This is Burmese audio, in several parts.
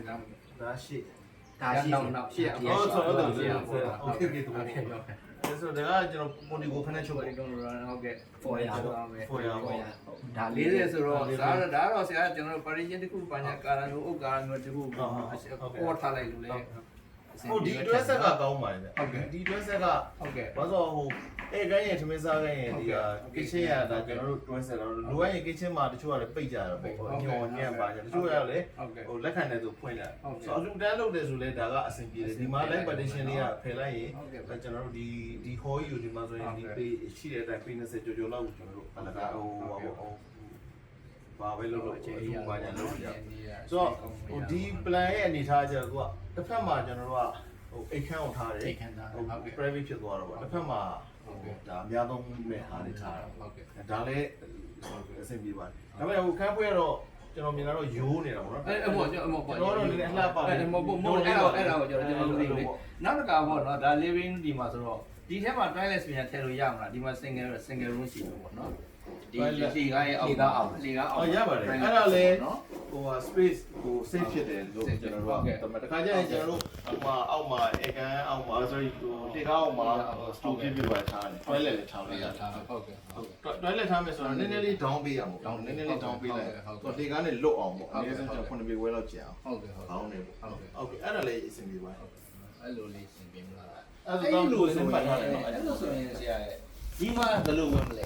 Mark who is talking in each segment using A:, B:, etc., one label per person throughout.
A: ဒါရှေ့
B: ဒါရှိနောက်နောက်ရှေ့
A: အော်ဆိုတော့တယ်
B: ဟုတ်
A: ဆို
B: ကဲ့
A: တော့โอเคโอเคတူ
B: ဟုတ်
A: ပါ
B: ကဲ့ဟုတ်ကဲ့
A: အဲဆိုတော့ဒါကကျွန်တော်ပုံဒီကိုဖက်နဲ့ချုပ်
B: ဟုတ်
A: ပါ
B: ကဲ့ဟုတ်ကဲ့ပေါ်ရပါမယ်
A: ပေါ်ရပါ
B: ဒါ40ဆိုတော့ဒါတော့ဒါတော့ဆရာကျွန်တော် parisian တခုပညာကာရမျိုးဥက္ကာရမျိုးတခုပေါ်ထားလိုက်လို့လေ
A: ဟုတ်ဒီတွဲဆက်ကကောင်းပါတယ်ဗျ
B: ဟုတ်ကဲ့
A: ဒီတွဲဆက်က
B: ဟုတ်ကဲ့
A: ဘာလို့ဟို အဲကိုင်းရဲ့ထမင်းစားကိုင်းရဲ့ဒီကကစ်ချင်ရတာကျွန်တော်တို့တွဲဆက်တော့လိုအပ်ရင်ကစ်ချင်မှာတချို့ကလည်းပိတ်ကြတာပေါ့ညော်ညံ့ပါကြတချို့ကလည်း
B: ဟုတ်ကဲ့
A: ဟိုလက်ခံတယ်ဆိုဖွင့်လိုက်
B: ဟုတ်ကဲ့
A: ဆိုအလူတန်းလုပ်တယ်ဆိုလဲဒါကအဆင်ပြေတယ်ဒီမှာ live partition လေးကဖယ်လိုက်ရင်
B: ဟုတ်ကဲ့
A: အဲကျွန်တော်တို့ဒီဒီ hall ယူဒီမှာဆိုရင်ဒီ page ရှိတဲ့အတိုင်း page 20ကျော်ကျော်လောက်ကိုကျွန်တော်တို့အလကားဟိုဟိုဟိုဘာပဲလုပ်လို့အခြေအရပါညာလုပ်ကြဆိုတော့ဟိုဒီ plan ရဲ့အနေထားကျတော့သူကတစ်ဖက်မှာကျွန်တော်တို့ကဟိုအိတ်ခမ်းကိုထားတယ်
B: အိတ်ခမ်းထားတယ်
A: ဟို
B: ဟုတ်ကဲ့
A: private ဖြစ်သွားတော့ဗောတစ်ဖက်မှာ ဟိုဒါအများဆုံးမဲ့အားတွေထားတာ
B: ဟုတ်ကဲ့
A: ဒါလည်းအဆင်ပြေပါတယ်ဒါပေမဲ့ဟိုခန်းပွဲကတော့ကျွန်တော်မြင်လာတော့ယိုးနေတာပေါ့နော်
B: အဲ့အမောကျွန်တော်အမောပေါ့
A: ကျွန်တော်တို့လည်းအလှပတယ်
B: အဲ့မောပေါ့မောအဲ့တော့အဲ့တော့ကျွန်တော်ကျွန်တော်လုပ်လို့နောက်တစ်ခါပေါ့နော်ဒါ living ဒီမှာဆိုတော့ဒီထဲမှာ toilet ပြန်ထည့်လို့ရမလားဒီမှာ single single room ရှိလို့ပေါ့နော် ဒီဒီကားရဲ့အောက်ကားအောက် လေကားအောက်
A: အော်ရပါတယ်အဲ့ဒါလည်းဟိုဟာ space ဟို safe ဖြစ်တယ်လို့ကျွန်တော်တို့ကတမတခါကျရင်ကျွန်တော်တို့ဟိုမှာအောက်မှာအေကန်အောက်မှာ sorry ဟိုတေကားအောက်မှာ store ဖြစ်ဖြစ်ပါထားတယ် toilet လည်းထားလို့ရတယ်
B: ဟုတ်ကဲ့ဟုတ်ကဲ့
A: toilet ထားမယ်ဆိုတော့နည်းနည်းလေး down ပေးရမှာပေါ့နည်းနည်းလေး down ပေးလိုက်ဆိုတော့တေကားနဲ့လွတ်အောင်ပေါ့အနည်းဆုံးကျွန်တော်9ပေဝဲလောက်ကျအောင်
B: ဟုတ်ကဲ့ဟုတ်
A: ကောင်းနေပေါ့ဟုတ်ကဲ့အဲ့ဒါလည်းအဆင်ပြေပါတယ်
B: အဲ့လိုလေးစင်ပြမလား
A: အဲ့ဒါတော့စင်ပတ်ထားတယ်နော်
B: အဲ့လိုဆိုရင်ဆရာရဲ့ဒီမှာဘယ်လိုဝင်မလဲ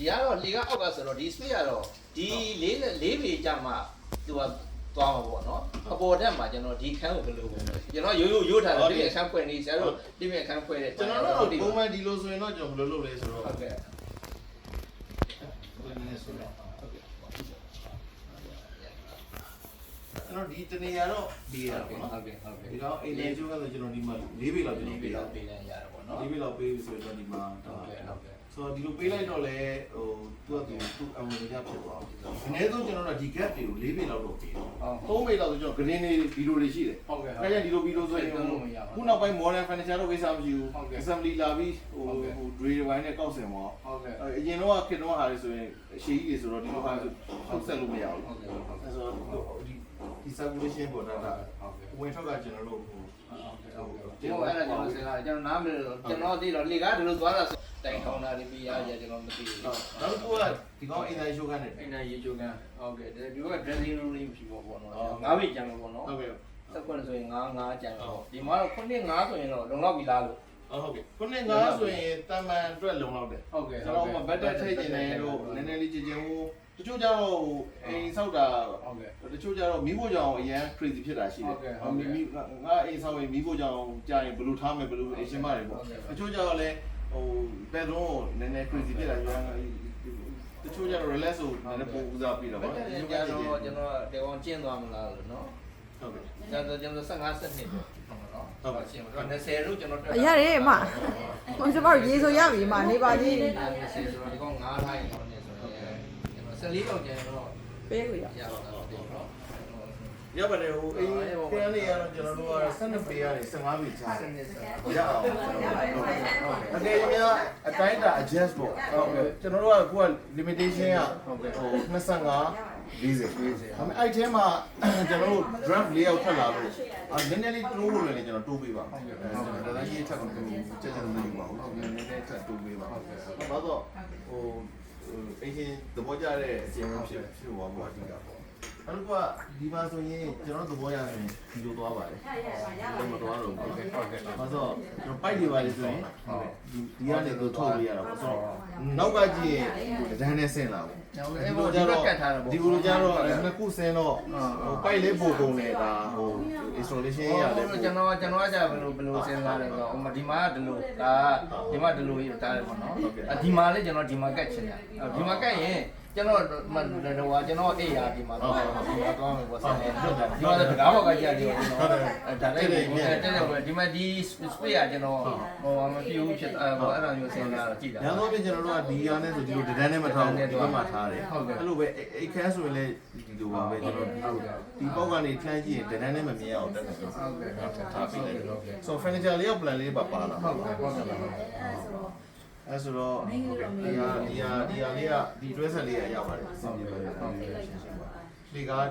B: ဒီကတော့လေကအောက်ကဆိုတော့ဒီ space ကတော့ဒီလေးလေးပေကြမှာသူကသွားမှာပေါ့နော်အပေါ်တက်မှာကျွန်တော်ဒီခန်းကိုဘယ်လိုဝင်လဲကျွန်တော်ရိုးရိုးရိုးထားတယ်ဒီအခန်းဖွင့်နေဆရာတို့ဒီမြအခန်းဖွင့်တယ်
A: ကျွန်တော်တို့ပုံမှန်ဒီလိုဆိုရင်တော့ကျွန်တော်ဘယ်လိုလုပ်လဲဆိုတော့
B: ဟုတ်ကဲ့
A: ကျွန်တော်ဒီတနေရာတော့ဒီရ
B: ဟုတ်
A: ပါ
B: ကဲ့
A: တော့
B: ဟုတ်ကဲ့ဟုတ်ကဲ့
A: ဒီတော့အိမ်လေးကျိုးကဆိုကျွန်တော်ဒီမှာ၄ပေလောက်ကျွန်
B: ဒီ
A: တော်
B: ပေ
A: ပေး
B: တော့
A: တာ
B: ပေးလိုက်ရတာပေါ့နော်
A: ၄ပေလောက်ပေးပြီဆိုတော့ဒီမှာ
B: ဟုတ်ကဲ့ဟုတ်ကဲ့
A: ဆိုတော့ဒီလိုပေးလိုက်တော့လေဟိုသူကသူသူအဝင်ကြဖြစ်သွားအောင်အနည်းဆုံးကျွန်တော်တို့ဒီ gap တွေကို၄ပေလောက်တော့ပေးတယ်
B: ဟုတ်
A: ၃ပေလောက်ဆိုကျွန်တော် green တွေဗီဒီယိုတွေရှိတယ်
B: ဟုတ်ကဲ့
A: အဲကြဒီလိုဗီဒီယိုဆိုရင်ခုနောက်ပိုင်း modern furniture တော့ကိစ္စမရှိဘူး assembly လာပြီးဟိုဟို drill ပိုင်းနဲ့ကောက်ဆင်ပါ
B: ဟုတ်ကဲ့
A: အရင်တော့ခေတ်တော့ဟာလေဆိုရင်အရှိကြီးတွေဆိုတော့ဒီလိုဟာဆိုထုတ်ဆက်လို့မရဘူး
B: ဟုတ်ကဲ့ဟုတ်ကဲ့
A: အဲဆိုတော့ဒီ ဒီ circulation ပေါ်တာဒါ
B: ဟုတ်ကဲ့
A: ဝင်ထွက်ကကျွန်တော်တို့ဟို
B: ဒီဟိုအဲ့ဒါကျွန်တော်စကားကျွန်တော်နားမလည်လို့ကျွန်တော်သိတော့လေကားဒီလိုသွားတာဆိုတိုင်ထောင်းတာတွေပြီးရရကျွန်တော်မသိဘူး
A: နောက်တစ်ခုကဒီကောင်အင်တာရှိုးကနေ
B: အဲ့ဒါရေချိုကန်ဟုတ်ကဲ့ဒီဘက်က dressing room လေးဖြစ်ပေါ့ပေါ့နော်ငါးပေကျန်မှာပေါ့နော်
A: ဟုတ်ကဲ့
B: သက်ခွန်းဆိုရင်ငါးငါးကျန်တော့ဒီမှာတော့ခုနှစ်ငါးဆိုရင်တော့လုံလောက်ပြီလားလို့
A: ဟုတ်ကဲ့ခုနှစ်ငါးဆိုရင်တမန်အတွက်လုံလောက်တယ်
B: ဟုတ်ကဲ့
A: ကျွန်တော်မှဘတ်တက်ထိတ်နေတယ်လို့နည်းနည်းလေးကြည်ကြည်ဟိုတချို့ကျတော့အိမ်ဆောက်တာ
B: ဟုတ်ကဲ့
A: တချို့ကျတော့မိဖို့ကြောင်အရန် crazy ဖြစ်တာရှိတယ်
B: ဟုတ်ကဲ့ဟုတ်ကဲ့
A: မိငါအိမ်ဆောက်ရင်မိဖို့ကြောင်ကြာရင်ဘယ်လိုထားမယ်ဘယ်လိုအရှင်မတွေပေါ့
B: ဟုတ်ကဲ့
A: တချို့ကျတော့လည်းဟိုဘက်လုံးကိုနည်းနည်း crazy ဖြစ်တာရန်တချို့ကျတော့ relax ကိုနည်းနည်းပုံဦးစားပြီးတော့
B: ဘ
A: ပေါ့
B: ယ်တည်းကျတော့ကျွန်တော်တေကောင်ကျင်းသွားမလားလို့နော်
A: ဟုတ်ကဲ့
B: ကျတော့ကျွန်တော်15စနစ်ပေါ့ ဟုတ်နော်ဟုတ်ရှင်းတော့20လို့ကျွန်တော်
C: အရတယ်အမဟိုကျမတို့ရေဆိုရပြီအမနေပါကြီး
B: 20ဆိုတော့ဒီကောင်9ထိုင်းတော့နေဆိုတော့ကျွန်တော်14တော့ကျန်တော့
C: ပေးလို့ရ
B: ရပါတော့တယ်နော်
A: ရပါတယ်ဟိုအိမ်ပြန်နေရတော့ကျွန်တော်တို့က12ပေကနေ15ပေချာ
B: စနစ်ဆို
A: ရအောင်အကယ်၍များအတိုင်းတာ adjust ပေါ့ဟုတ်ကဲ့ကျွန်တော်တို့ကကိုက limitation ကဟို25 40 40ဒါပေမဲ့အဲ့ထဲမှာကျွန်တော်တို့ draft layout ထွက်လာလို့အဲနည်းနည်းလေးတိုးဖို့လည်းကျွန်တော်တိုးပေးပါဟုတ်ကဲ့ဒါလည်းရေးထပ်ကိုကြက်ကြက်မယူပါဘူးနည်းနည်းထပ်တိုးပေးပါဟုတ်ကဲ့ဘာတော့ဟိုအင်းချင်းသဘောကျတဲ့အချိန်ဖြစ်ဖြစ်သွားဖို့အဓိကပေါ့ အဲ့တော့ကဒီမှာဆိုရင်ကျွန်တော်သဘောရရင်ဒီလိုသွားပါတယ်ဒီလိုမသွားတော့ဘူးဟုတ်ကဲ့ဟုတ်ကဲ့ဘာလို့ကျွန်တော်ပိုက်တွေပါလေဆိုရင်ဒီဒီကနေသူထုတ်ပေးရတာပေါ့ဆိုတော့နောက်ကကြည့်ရင်ဒန်းနဲ့ဆင်းလာဘူး
B: ကျွန်တော်အဲ့ဘောဒီဘက်ကတ်ထားတာပေါ့
A: ဒီလိုကြတော့နှစ်ခုဆင်းတော့ဟိုပိုက်လေးပို့ကုန်နေတာဟို installation
B: ဟို
A: ရတယ်
B: ကျွန်တော်ကျွန်တော်ကကြာဘယ်လိုဘယ်လိုစဉ်းစားလဲဆိုတော့ဟိုဒီမှာကဒီလိုဒါဒီမှာဒီလိုရေးတာတယ်ပေါ့နော်အဒီမှာလည်းကျွန်တော်ဒီမှာကတ်ချင်တယ်ဒီမှာကတ်ရင် ကျွန်တော်မဟိုကျွန်တော်အေးရာဒီမှာတော့ဒီမှာတော့မယ်ပေါ့ဆက်နေဒီမှာတကားဘောက်ကကြာဒီကျွန်တော်ဒါလည်းတက်တယ်ဒီမှာဒီ space ကကျွန်တော်ဟိုမပြူဖြစ်ဟိုအဲ့လိုမျိုးစဉ်းစားတော့ကြည့်တာ။
A: ညောင်းတော့ပြင်ကျွန်တော်တို့ကဒီရနဲ့ဆိုဒီလိုဒန်းနဲ့မထားဘူးဒီဘက်မှာထားတယ်။အဲ့လိုပဲအိတ်ခမ်းဆိုရင်လည်းဒီလိုပါပဲကျွန်တော်ဒီပေါက်ကနေလှမ်းကြည့်ရင်ဒန်းနဲ့မမြင်အောင်တက်တယ်ဆို
B: ဟုတ်ကဲ့ဟုတ်ကဲ့
A: ထားပြီးတယ်။ဆို furniture လေးက plan လေးပါပါလာ
B: ဟုတ်ကဲ့ဟုတ်ကဲ့ဟုတ်ကဲ့။
A: အဲဆိုတော့ဒီဟာဒီဟာဒီဟာလေးကဒီ dress လေးကရပါတယ်။ဟုတ်ကဲ့ဟုတ်ကဲ့။ရှလေကား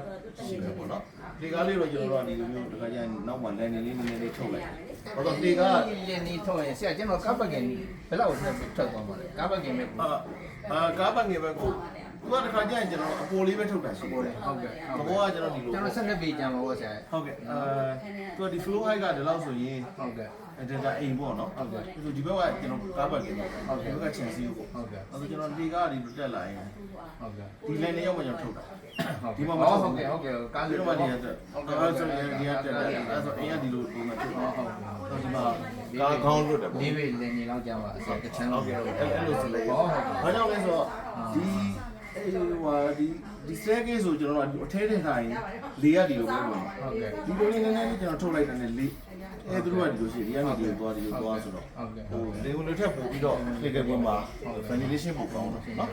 A: ရှိမယ်ပေါ့နော်လေကားလေးတော့ကျွန်တော်တို့ကဒီလိုမျိုးတခါကျရင်နောက်မှလန်နေလေးနည်းနည်းလေးထုတ်လိုက်ဘာလို့လေကား
B: လင်းနေထုံးရင်ဆရာကျွန်တော်ကားပကင်ဘယ်လောက်ထွက်ထွက်သွားမှာလဲကားပကင်မဲ့ကို
A: အာအာကားပတ်ငယ်ဘက်ကို သူကတခါကျရင်ကျွန်တော်အပေါ်လေးပဲထုတ်တာရှိတယ်
B: ဟုတ်ကဲ့
A: ဘဘောကကျွန်တော်ဒီလို
B: ကျွန်တော်12ပေကြံပါဘောဆရာ
A: ဟုတ်ကဲ့အာသူကဒီ flow height ကဒီလောက်ဆိုရင်
B: ဟုတ်ကဲ့
A: အဲဒါအိမ်ပေါ့နော်
B: ဟုတ်ကဲ့
A: ဆိုဒီဘက်ကကျွန်တော်ကားပတ်ငယ်ပေါ့
B: ဟုတ်ကဲ့
A: ဒီဘက်ကချင်စီကိုပေါ့
B: ဟုတ်ကဲ့
A: အဲဆိုကျွန်တော်လေကားဒီလိုတက်လာရင်
B: ဟုတ်ကဲ့
A: ဒီလည်းနေရောက်မှကျွန်တော်ထုတ်တာ
B: ဒီမှာဟုတ်ကဲ့ဟုတ်ကဲ့ကား
A: ဒီ
B: လေး
A: တော့မှ
B: တော့
A: နေရတဲ့အဲဆိုရင်ဒီကတက်တယ်အဲဆိုအရင်ကဒီလိုပုံမှန်ထုတ်တာဟုတ်ဟုတ်ဒီမှာကားခေါင်းလွတ်တယ်ပေါ့
B: လေးပေလင်းနေလောက်ကြပါဆရာတချမ်း
A: ဟု
B: လို့
A: တ်ကဲ့
B: ပြော
A: အဲ့လိုဆိုလေ
B: ဟောဟုတ်ကဲ့
A: ဘာကြောင့်လဲဆိုတော့ဒီ အဲ့ဟိုဒီဒီ staircase ဆိုကျွန်တော်တို့အထဲထင်ထားရင်လေရဒီလိုပဲဝင်
B: ဟုတ်ကဲ့
A: ဒီလိုလေးနည်းနည်းလေးကျွန်တော်ထုတ်လိုက်တယ်လေအဲသူတို့ကဒီလိုရှိဒီကနေဒီလိုသွားဒီလိုသွားဆိုတော့
B: ဟုတ်ကဲ့
A: ဟိုလေဝင်လို့ထက်ပို့ပြီးတော့ click ကွင်းမှာ ventilation ပို့ကောင်းတယ်နော်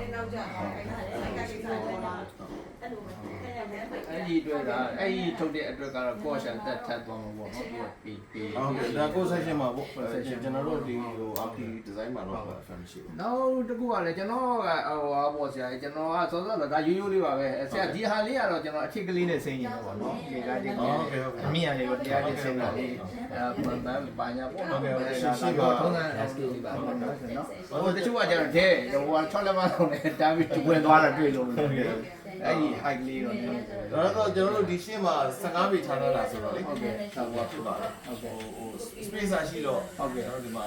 B: အဲ့ဒီအတွက်ကအဲ့ဒီထုတ်တဲ့အတွက်ကတော့ကော့ရှန်တက်ထပ်သွားမှာပေါ့ဟုတ်ပြီးပြီး
A: ဟုတ်ကဲ့ဒါကို section မှာပေါ့ကျွန်တော်တို့ဒီဟို RP design မှာတော့ fan ရှိတယ်
B: နောက်တစ်ခုကလည်းကျွန်တော်ကဟိုဟာပေါ့ဆရာကျွန်တော်ကစောစောကဒါရိုးရိုးလေးပါပဲဆရာဒီဟာလေးကတော့ကျွန်တော်အထစ်ကလေးနဲ့ဆင်းရင်ပေါ့နော်ဒီကဒီကအမြင်ရလေးကိုတရားလေးဆင်းတာလေးအဲဘာဘာညာပေါ့နော်ထုံးစံ SK လေးပါပေါ့နော်ဆိုတော့ဟိုတချို့ကကျတော့ဒဲဟိုဟာ6လက်မလုံးနဲ့တာပြီးဝင်သွားတာတွေ့လို့ အဲ့ဒီ height လေးတော့နည်း
A: ဒါတော့ကျွန်တော်တို့ဒီရှင်းမှာ15ပေထားတာဆိုတော့လေ
B: ဟုတ်ကဲ့
A: ဟိုဖြစ်ပါလား
B: ဟုတ်ကဲ့
A: ဟိုဟို space ရှိတော့
B: ဟုတ်ကဲ့
A: ကျွန်တော်ဒီမှာ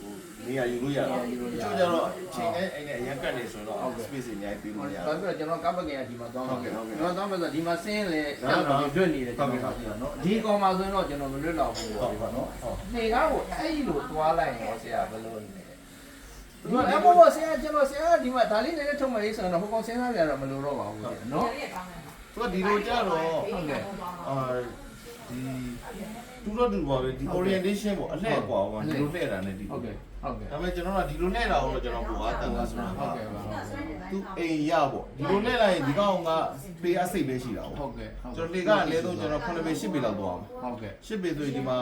A: ဟိုနေရာယူလို့ရတယ်တချို့ကျတော့ချိန်နဲ့အိမ်နဲ့အရင်ကတ်နေဆိုတော့ space အများကြီးပြီးလို့ရတယ်
B: ဘာဖြစ်လို့ကျွန်တော်ကပ်ပကင်ကဒီမှာသွားမှာ
A: ဟုတ်ကဲ့ဟုတ်ကဲ့
B: ကျွန်တော်သွားမှာဆိုဒီမှာဆင်းလေကျွန်တော်တို့တွေ့နေတယ်ကျွန်တော်ကနော်ဒီကောင်မှာဆိုရင်တော့ကျွန်တော်မလွတ်တော့ဘူးပေါ့နော်နေကားကိုအဲ့ဒီလိုသွားလိုက်ရောဆရာဘယ်လိုလဲ ဒီမှာအဘောဆရာကျွန်တော်ဆရာဒီမှာဒါလေးနဲ့ထုံမလေးဆိုတော့ဟိုကောင်စဉ်းစားကြတော့မလိုတော့ပါဘူးနော်
A: သူကဒီလိုကြတော့
B: ဟုတ်ကဲ့
A: အာဒီတူတော့တူပါပဲဒီ orientation ပေါ့အလှည့်ကွာဟိုဒီလိုလှည့်တာနဲ့ဒီ
B: ဟုတ်ကဲ့ဟုတ်ကဲ့
A: ဒါပေမဲ့ကျွန်တော်ကဒီလိုလှည့်တာကိုတော့ကျွန်တော်ကိုအားတန်တာဆိုတာ
B: ဟုတ်ကဲ့ပါ
A: သူအိမ်ရပေါ့ဒီလိုလှည့်လိုက်ရင်ဒီကောင်ကပေးအစိတ်ပဲရှိတာ
B: ဟု
A: ပေါ့
B: တ်ကဲ့
A: ကျွန်တော်လေကအလဲဆုံးကျွန်တော်9ပေ10ပေလောက်သွားအောင်
B: ဟုတ်ကဲ့
A: 10ပေဆိုရင်ဒီမှာ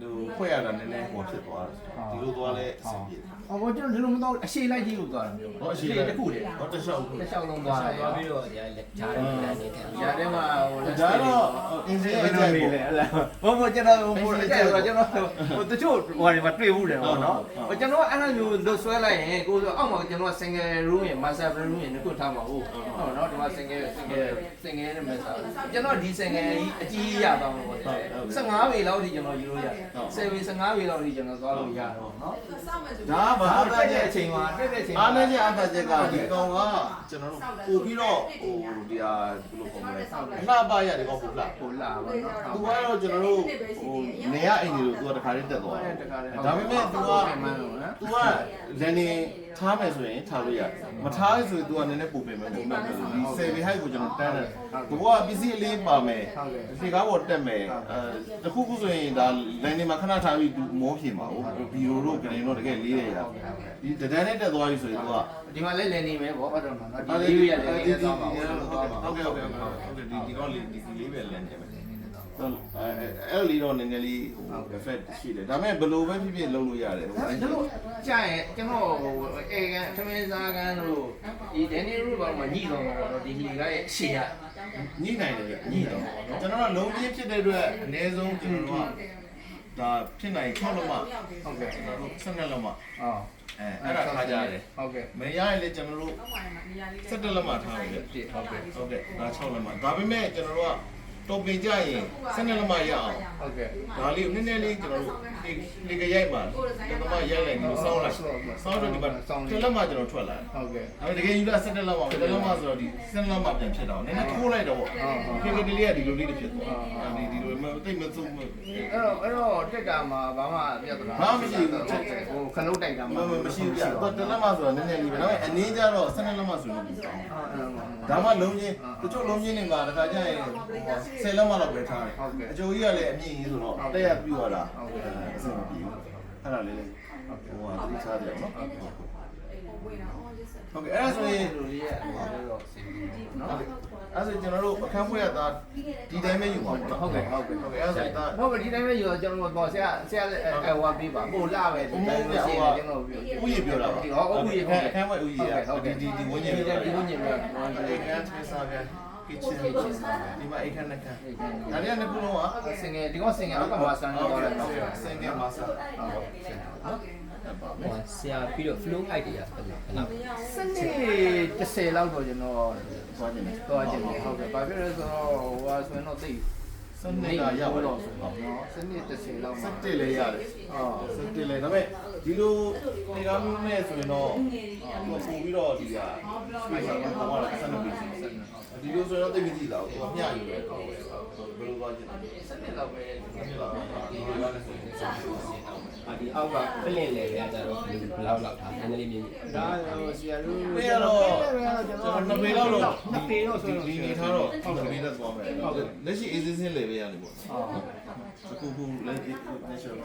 A: ဟိုဖွဲ့ရတာနည်းနည်းဟောဖြစ်သွားတယ်ဒီလိုသွားလဲအဆင်ပြေတယ်
B: ဟောကျွန်တော်ဒီလိုမတော့အရှိလိုက်ကြီးလို့သွားတာမျိုး
A: ဟောအရှိ
B: တစ်ခုတည်း
A: ဟောတစ်လျှောက်
B: တစ်လျှောက်လုံးသွားတယ်
D: သွားပြီးတော့ညာဂျားတယ်လမ်းနေတယ်
B: ရာထဲမှာဟိုလက်
A: ဒါ
B: စတွေ
A: တော့အင်းစင်းအကြိုက်ပေါ့
B: ဟိုဟိုကျွန်တော်ဟိုအကြိုက်တော့ကျွန်တော်ဟိုတချို့ဟိုတွေမှာတွေ့ဘူးတယ်ပေါ့နော်ဟိုကျွန်တော်အဲ့လိုမျိုးလွတ်ဆွဲလိုက်ရင်ကိုဆိုအောက်မှာကျွန်တော် single room ရ master bedroom ရနှစ်ခုထားမှာဟုတ်ဟုတ်နော်ဒီမှာ single single single နဲ့ master ကျွန်တော်ဒီ single ကြီးအကြီးရသွားမှာပေါ့တဲ့15ပေလောက်ထိကျွန်တော်ယူလို့ရတယ်7ပေ15ပေလောက်ထိကျွန်တော်သွားလို့ရတော့နော်
A: ဒါဘာအ
B: တက်
A: သား
B: တဲ့
A: ချက်
B: အချိန်မှာတက်တဲ့အချိန်
A: အားလည်းချင်းအားသာချက်ကဒီကောင်ကကျွန်တော်တို့ပို့ပြီးတော့ဟိုဒီဟာဘယ်လိုခေါ်မလဲအလှပရဒီကောင်ပို့လှ
B: ကိုလာပါတော့
A: သူကတော့ကျွန်တော်တို့ဟိုနေရအိမ်ကြီးလို့သူကတခါလေးတက်သွားတယ်ဒါပေမဲ့သူက
B: မှန်လို့နော်
A: तू ကလန်နေ ထားမယ်ဆိုရင်ထားလို့ရတယ်မထားရဆိုရင် तू ကနည်းနည်းပုံပင်မယ်ပုံပင်မယ်ဒီ7 height ကိုကျွန်တော်တန်းတယ်သူကပစ္စည်းအလေးပါမယ်ဒီကားပေါ်တက်မယ်အဲတခုခုဆိုရင်ဒါလန်နေမှာခဏထားပြီး तू မောဖြေမှာဟုတ်ဘီရိုတို့ဂရင်းတို့တကယ်လေးရရဒီတဒန်းနဲ့တက်သွားပြီဆိုရင် तू က
B: ဒီမှာလည်းလည်နေမယ်ပေါ့ဟုတ်တယ်နော်
A: အဲ့
B: ဒီ
A: ဒီ
B: လေးရ
A: ဒီ
B: လည်း
A: ဒီ
B: လည်းသွားပါဦး
A: ဟုတ်ကဲ့ဟုတ်ကဲ့ဟုတ်ကဲ့ဒီဒီတော့လေးဒီလေးပဲလန်နေမယ်ဟုတ် အဲအဲ့လေးတော့နည်းနည်းလေးဟို effect ရှိတယ်ဒါပေမဲ့ဘယ်လိုပဲဖြစ်ဖြစ်လုပ်လို့ရတယ်ဟို
B: အဲ့လိုကြာရင်ကျွန်တော်ဟိုအေကန်သမင်းစားကန်တို့ဒီဒန်နီရူဘောမှာညှိတော့မှာပေါ့ဒီလီကရဲ့ရှေ့ရ
A: ညှိနိုင်တယ်ညှိတော့ကျွန်တော်ကလုံးချင်းဖြစ်တဲ့အတွက်အနည်းဆုံးကျွန်တော်တို့ကဒါဖြစ်နိုင်6လုံးမှ
B: ဟုတ်ကဲ့
A: ကျွန်တော်တို့12လုံးမှ
B: အော်
A: အဲအဲ့ဒါထားကြရတယ်
B: ဟုတ်ကဲ့
A: မရရင်လည်းကျွန်တော်တို့17လုံးမှထားရတယ်
B: ပြည့်ဟုတ်ကဲ့
A: ဟုတ်ကဲ့ဒါ6လုံးမှဒါပေမဲ့ကျွန်တော်တို့က တော်ပင်ကြရင်12လုံးမှရအောင်
B: ဟုတ်ကဲ့
A: ဒါလေးနည်းနည်းလေးကျွန်တော်တို့ဒီဒီကရိုက်ပါကျွန်တော်ကရိုက်လိုက်ပြီးစောင်းလိုက်စောင်းတော့ဒီမှာတစ်လက်မှကျွန်တော်ထွက်လာတယ်
B: ဟုတ်ကဲ့
A: အဲ့တကယ်ယူလာ17လက်မှ17လက်မှဆိုတော့ဒီ17လက်မှပြန်ဖြစ်တော့နည်းနည်းထိုးလိုက်တော့ပေါ့ခေတ်ကလေးကဒီလိုလေးတစ်ဖြစ်သွားဒီဒီလိုမသိမစုံမ
B: အဲ့တော့အဲ့တော့တက်ကမှာဘာမှပြဿနာ
A: ဘာမှမရှိဘူး
B: ဟိုခလုတ်တိုက်တာ
A: မ
B: မှ
A: မရှိဘူးပြတော့တစ်လက်မှဆိုတော့နည်းနည်းလေးပဲဒါပေမဲ့အနည်းကြတော့17လက်မှဆိုတော့ဒါမှလုံးချင်းတချို့လုံးချင်းတွေမှာတခါကျရင်10လက်မှတော့ပဲထားတယ်အကျိုးကြီးကလည်းအမြင့်ကြီးဆိုတော့တက်ရပြူရတာအဆင်မပြေဘူးအဲ့ဒါလေးလေးဟိုဟာတိထားတယ်နော်ဟုတ်ကဲ့အဲ့ဒါဆိုရင်
B: လူလေးရဲ့ဟိုတော့စီနော်
A: ဟုတ်ကဲ့အဲ့ဆိုကျွန်တော်တို့အခန်းဖွဲ့ရတာဒီတိုင်းပဲယူပါပေါ့နော်
B: ဟုတ်ကဲ့ဟုတ်ကဲ့
A: ဟုတ်ကဲ့အဲ့ဆိုဒါ
B: ဟုတ်ကဲ့ဒီတိုင်းပဲယူတော့ကျွန်တော်တော့ဆရာဆရာအဲဝါပေးပါပို့လာပဲဒီတိုင်းပဲရှင်းတယ်ကျွန်တော်ပြော
A: ဥယျာဉ်ပြောတာပါ
B: ဒီဟောဥယျာဉ်ဟုတ်
A: အခန်းဖွဲ့ဥယျာဉ်
B: ဟုတ်ကဲ့
A: ဒီဒီဒီဝင်းကျင်
B: ဒီ
A: ပြော
B: ဒီ
A: တာ
B: ဝင်းကျင်ပြော
A: အဲ့အခန်းဆွဲစားပြ န် kitchen ဒီမှာအိတ်ခမ်းနှက်ခမ်းဒါတွေကနှစ်ခုလုံးက
B: စင်ငယ်ဒီကောင်စင်ငယ်အောက်ကမှာဆန်နေတော့လည်းတော့
A: စင်ကမာဆာ
B: ဟုတ်ပါဘူး
D: ဟိုဆရာပြီးတော့ flow height တွေကဘယ်လောက်
B: စနေ30လောက်တော့ကျွန်တော်
A: သွားနေတယ်
B: တော့ကျင်တယ်ဟုတ်ကဲ့ဘာဖြစ်လဲဆိုတော့ဟိုဟာဆိုရင်တော့သိ
A: စနေကရောက်တော့
B: တော့ဆိုတော့နော်စနေ30လောက်
A: စ
B: မှာ
A: က်တက်လေရတယ်အာစက်တက်လေဒါပေမဲ့ဒီလိုနေကားမျိုးနဲ့ဆိုရင်တော့ပို့ပြီးတော့ဒီကဆွေးဆောင်တော့တော့ဆက်နေပြီဒီ လိုဆိုရင်တော့သိပြီကြည့်လာတော့မျှယူတယ်ဘယ်လိုသွားကြည့်လဲ
B: စနေလောက်ပဲ
A: ဒီလိုဒီလိုလည်းဆိုရင်
D: အာဒီအောက်ကပလင့်လေတွေကကြတော့ဘယ်လောက်လောက်ထားနည်းနည်းလေးမြင်
B: ဒါဟိုဆရာတို့
A: ပြေတော့ကျွန်တော်နှစ်ပေလောက်တော့
B: နှစ်ပေတော့ဆိုတော့
A: ဒီနေထားတော့ဟုတ်တယ်လေးနဲ့သွားမယ်ဟုတ်တယ်လက်ရှိ easy စင်း level ရနေပေါ့
B: အော်
A: အခုခုလက်ဒီ national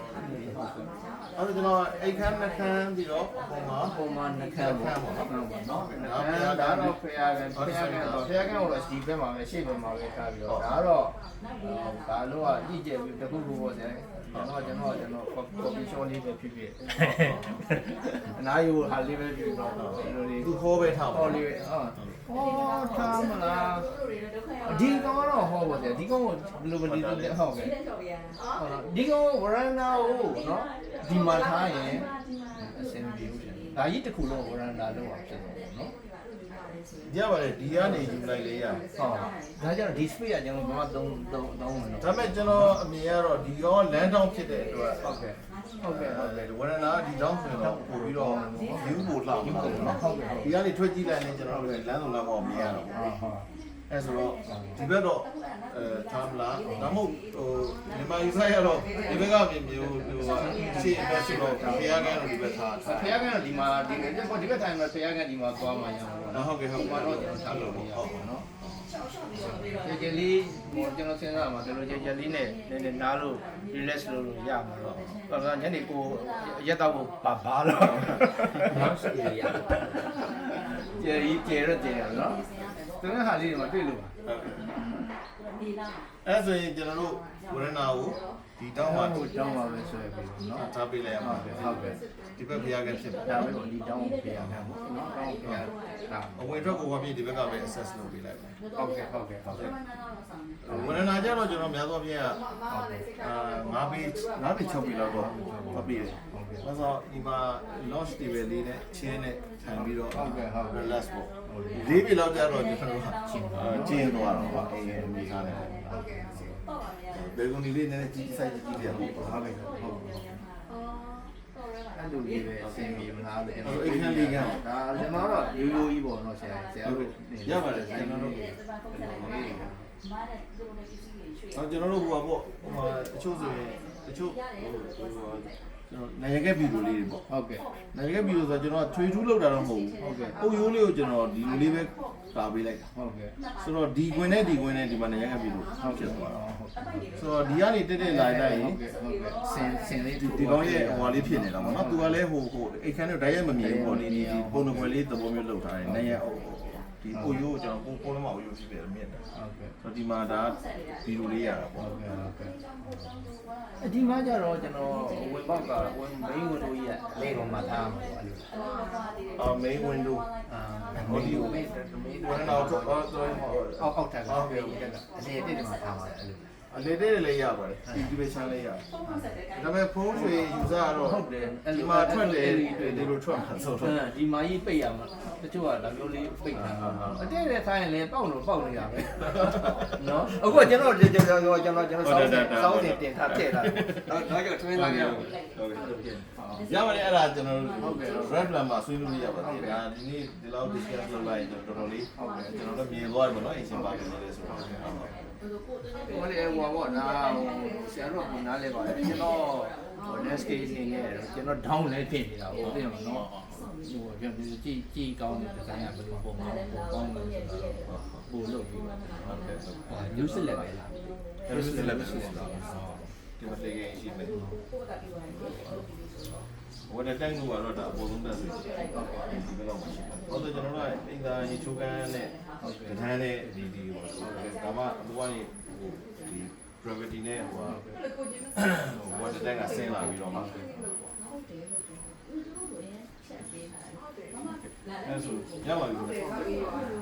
A: အဲ့တော့ကျွန်တော်အိတ်ခမ်းနှခမ်းပြီးတော့ဟိုမှာ
B: ပုံမှန်နှခမ်းပေါ့နော်ဟုတ်ပါနော်နှခမ်းဒါတော့ဖျားကန်ဖျားကန်တော့ဖျားကန်တော့ဒီဘက်မှာပဲရှေ့ဘက်မှာပဲထားပြီးတော့ဒါတော့ဒါလို့ကကြည့်ကြပြီးတခုခုပေါ့ဆရာကျွန်တော်ကျွန်တော်ကျွန်တော် copy shot လေးပဲဖြစ်ဖြစ်အနားယူဟာလေးပဲဖြစ်တော့ဒီလိုလေး
A: သူဟောပဲထားပါ
B: ဟောလေးပဲဟုတ် ဟောထားမလားဒီကောင်ကတော့ဟောပါဆရာဒီကောင်ကိုဘယ်လိုပဲဒီလိုလဲဟုတ်ကဲ့ဟုတ်လားဒီကောင်ဝရန်နာကိုနော်ဒီမှာထားရင်အဆင်ပြေဘူးရှင်ဒါကြီးတစ်ခုလုံးဝရန်နာလို့ပါဖြစ်တော့နော်
A: ရပါတယ်ဒီကနေယူလိုက်လေရ
B: ဟုတ်ဒါကြတော့ဒီ space ကကျွန်တော်ဘာမှသုံးသုံးသုံးမယ်နော်
A: ဒါပေမဲ့ကျွန်တော်အမြင်ကတော့ဒီကောင်ကလမ်းတောင်းဖြစ်တဲ့အတွက်
B: ဟုတ်ကဲ့ ဟုတ်ကဲ့ဟုတ်ကဲ့
A: ဝရဏာဒီတောင်းဆိုရင်တော့ပို့ပြီးတော့ယူဖို့လောက်မှာပေါ့နော်ဒီကနေထွက်ကြည့်လိုက်ရင်ကျွန်တော်တို့လမ်းစုံလမ်းပေါ်မြင်ရတော့
B: ဟုတ်ဟုတ်
A: အဲဆိုတော့ဒီဘက်တော့အဲထားမလားဒါမှမဟုတ်ဟိုမြန်မာယူဆိုင်ရတော့ဒီဘက်ကမြင်မျိုးဟိုရှေ့ဘက်ဆိုတော့ဖျားကန်းတော့ဒီဘက်ထားထား
B: ဖျားကန်ဒီမှာဒီဒီဘက်ထိုင်မှာဖျားကန်ဒီမှာသွားမှရအောင်ပေါ့နော်
A: ဟုတ်ကဲ့ဟုတ်
B: မှာ
A: ကဲ့
B: တော့ကျွန်တော်ထားလို့မရဘူးနော်ကျေကျေလေးဟိုကျွန်တော်စဉ်းစားမှာဒီလိုကျေကျေလေးနဲ့နည်းနည်းနားလို့ relax လုပ်လို့ရမှာတော့ဘာကညနေကိုရက်တော့ဘာဘာလို့
D: နောက်ရှိရရ
B: ကျေကြီးကျေရကျေရနော် သူကဟာလေးတွေမှာတွေ့လို့ပါ
A: အဲဆိုရင်ကျွန်တော်တို့ဝရဏာကိုဒီတောင်းမှ
B: ဟုတ်တောင်းပါပဲဆိုရပြီနော်
A: ထားပေးလိုက်ရမှာ
B: ဟုတ်ကဲ့
A: ဒီဘက်ဖျားကန်းဖြစ်ပါ
B: ဒါပဲကိုဒီတောင်းကိုပြရမှာပေါ့နော်တောင်းကိုပြရတာ
A: အဝင်ထွက်ကိုဘာဖြစ်ဒီဘက်ကပဲ access လုပ်ပေးလိုက်ပါ
B: ဟုတ်ကဲ့ဟုတ်ကဲ့ဟုတ်ကဲ့
A: ဝရဏာကျတော့ကျွန်တော်များသောအားဖြင့်ကအာ9ပေ9ပေ6ပေလောက်တော့မပြည့်ဘူး။ဒါဆိုဒီမှာ launch table လေးနဲ့ချင်းနဲ့ထိုင်ပြီးတော့ relax ပေါ့။၄ပေလောက်ကျတော့ကျွန်တော်ကချင်းချင်းသွားတော့အေးအေးမိသားနဲ့။ဘယ်ကုန်ဒီလေးနည်းနည်းကြီးဆိုင်ကြီးကြီးတယ်ဟုတ်ပါ
B: ဟုတ်ကဲ့ဟုတ် ဟုတ်အဲ့လိုလေးပဲအဆင်ပြေမလားလို့ကျွန်တော်ဒါကျွန်တော်တော့ရိုးရိုးကြီးပေါ့နော်ဆရာဆရာတို့
A: ရပါတယ်ကျွန်တော်တို့အော်ကျွန်တော်တို့ဟိုပါပေါ့ဟိုမှာတချို့ဆိုရင်တချို့ဟိုဟို ကျွန်တော်နိုင်ရက်ဗီဒီယိုလေးတွေပေါ့
B: ဟုတ်ကဲ့
A: နိုင်ရက်ဗီဒီယိုဆိုတော့ကျွန်တော်ထွေထူးလောက်တာတော့မဟုတ်ဘူး
B: ဟုတ်ကဲ့
A: အုပ်ရိုးလေးကိုကျွန်တော်ဒီလိုလေးပဲကာပေးလိုက်တာ
B: ဟုတ်ကဲ့
A: ဆိုတော့ဒီကွင်းနဲ့ဒီကွင်းနဲ့ဒီမှာနိုင်ရက်ဗီဒီယို
B: ဟုတ်
A: ဖြစ်
B: ကဲ့
A: သွား
B: ဟုတ်
A: တာ
B: ဟုတ်
A: ဆိုတော့ဒီကနေတက်တက်လာလိုက်ရင်
B: ဟုတ်ကဲ့ဟုတ်ကဲ့ဆင်ဆင်လေး
A: ဒီဒီကောင်ရဲ့ဟိုလေးဖြစ်နေတာပေါ့နော်သူကလည်းဟိုဟိုအိတ်ခမ်းတော့ဓာတ်ရိုက်မမြင်ဘူးပေါ့ဒီဒီပုံနှကွယ်လေးသဘောမျိုးလောက်ထားတယ်နိုင်ရက်အုပ် ဒီအုပ်ရိုးကိုကျွန်တော်ပုံပုံလုံးမအုပ်ရိုးဖြစ်ပြီးမြင်တယ်
B: ဟုတ်ကဲ့
A: ဆိုတော့ဒီမှာဒါဗီဒီယိုလေးရတာပေါ့
B: ဟုတ်ကဲ့ဟုတ်ကဲ့အဒီမှာကျတော့ကျွန်တော်ဝင်ပေါက်ကဝင်မင်းဝင်လို့ရလေကောင်မှာထားမှာပေါ့အဲ့လို
A: အာ main window
B: အာဟိုဒီကိုမေးမေး
A: ဝရနောက်တော့တော့
B: အောက်အောက်ထက်ကဟုတ်ကဲ့ဟုတ်ကဲ့အလေတိတ်မှာထားမှာအဲ့လို
A: အလေတဲ့လည်းရပါတယ်ဒီပဲချမ်းလေးရဒါပေမဲ့ဖုန်းတွေယူစားတော့
B: ဟုတ်တယ်အဲ့
A: ဒီ
B: လို
A: မှာထွက်တယ်ဒီလိုထွက်မှာဆိုတော့
B: ဒီမာကြီးပိတ်ရမှာတချို့ကဒါမျိုးလေးပိတ်ထားမှာအတဲ့တဲ့ဆိုင်ရင်လည်းပေါက်လို့ပေါက်နေရပဲနော်အခုကကျွန်တော်ကျွန်တော်ကျွန်တော်ကျွန်တော်ကျွန်တော်စောင်းစောင်းစင်တင်ထားပြည့်လာတော့တော့ကျွန်တော်ထွင်းလာခဲ့
A: ဟုတ်ကဲ့ ရပါတယ်အဲ့ဒါကျွန်တော်တို့ red plan မှာဆွေးနွေးလို့ရပါတယ်ဒါဒီနေ့ဒီလောက် discuss လုပ်လိုက်ရင်တော်တော်လေးဟုတ်ကဲ့ကျွန်တော်တို့မြင်သွားတယ်ပေါ့နော်အရှင်ပါနေတယ်ဆိုတော့ဟုတ်ကဲ့
B: ဟိုလေဟိုဘောနာဆရာတို့ကနားလဲပါတယ်ကျွန်တော်ဟို next case နေနဲ့ကျွန်တော် down လဲဖြစ်နေတာဟုတ်တယ်မနော်ဟိုပြန်ပြီးကြည့်ကြည့်ကောင်းတဲ့ design ကဘယ်လိုပုံမှန်ပုံကောင်းလဲဆိုတော့ပို့လို့ပြီးပါဟုတ်ကဲ့
D: new select ပဲလား
A: အဲ့ဒါလည်းပဲဆိုတော့ဒီမှာလေကင်းရှိမယ် ဝတ်တဲ့တန်းကူကတော့ဒါအပေါ်ဆုံးတက်စီဒီလောက်မှာရှိတယ်။ဟုတ်တယ်ကျွန်တော်တို့ကအင်္ဂါရေချိုးကန်းနဲ့တန်းနဲ့ဒီဒီဟိုဒါမှအပေါ်ကနေဟိုဒီ gravity နဲ့ဟိုဟို water tank ကဆင်းလာပြီးတော့မှအဲဆိုရပါပြီ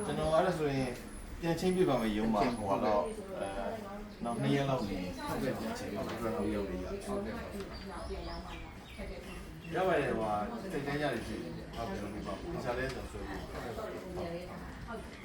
A: ကျွန်တော်အဲ့ဒါဆိုရင်ပြန်ချင်းပြပါမယ်ရုံးမှာဟိုတော့အဲနောက်2ရက်လောက်နေဟုတ်ကဲ့ပြန်ချင်းပြပါမယ်ကျွန်တော်ရုံးလေးရဟုတ်ကဲ့ ရပါတယ်ဟိုစိတ်တန်းရတယ်ရှိဟုတ်ကဲ့ဟုတ်ပြီပါဒီစားလေးဆိုဆို